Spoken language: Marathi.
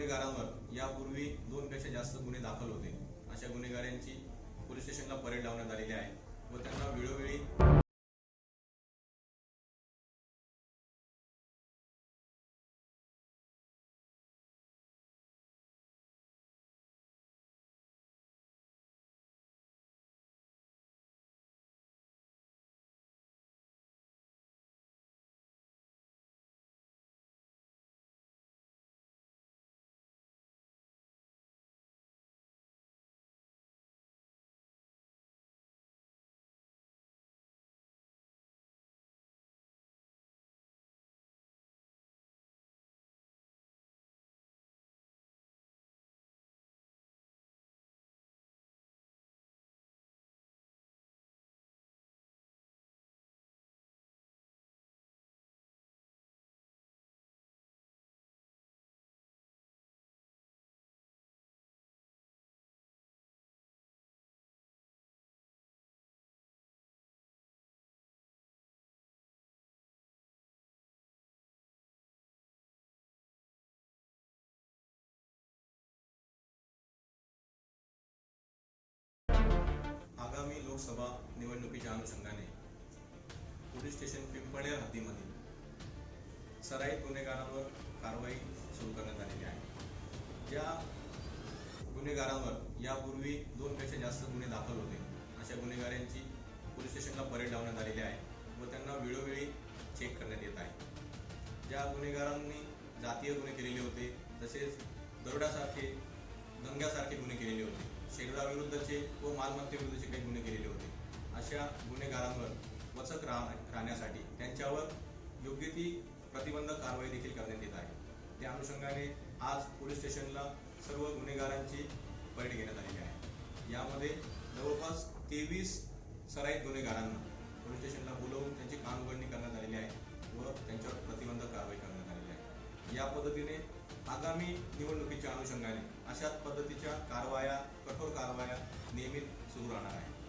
गुन्हेगारांवर यापूर्वी दोनपेक्षा जास्त गुन्हे दाखल होते. अशा गुन्हेगारांची पोलीस स्टेशनला परेड लावण्यात आलेली आहे व त्यांना वेळोवेळी आगामी लोकसभा निवडणुकीच्या अनुषंगाने पोलीस स्टेशन पिंपळे हद्दीमधील सराईत गुन्हेगारांवर कारवाई सुरू करण्यात आलेली आहे. ज्या गुन्हेगारांवर यापूर्वी दोनपेक्षा जास्त गुन्हे दाखल होते अशा गुन्हेगारांची पोलीस स्टेशनला परेड लावण्यात आलेली आहे व त्यांना वेळोवेळी चेक करण्यात येत आहे. ज्या गुन्हेगारांनी जातीय गुन्हे केलेले होते तसेच दरोड्यासारखे शरीराविरुद्धचे व मालमत्तेविरुद्धचे काही गुन्हे केलेले होते. अशा गुन्हेगारांवर वचक राह राहण्यासाठी त्यांच्यावर योग्य ती प्रतिबंधक कारवाई देखील करण्यात येत आहे. त्या अनुषंगाने आज पोलीस स्टेशनला सर्व गुन्हेगारांची परेड घेण्यात आलेली आहे. यामध्ये जवळपास तेवीस सराईत गुन्हेगारांना पोलीस स्टेशनला बोलवून त्यांची कानउघडणी करण्यात आलेली आहे व त्यांच्यावर प्रतिबंधक कारवाई करण्यात आलेली आहे. या पद्धतीने आगामी निवडणुकीच्या अनुषंगाने अशाच पद्धतीच्या कारवाया कठोर कारवाया नियमित सुरू राहणार आहे.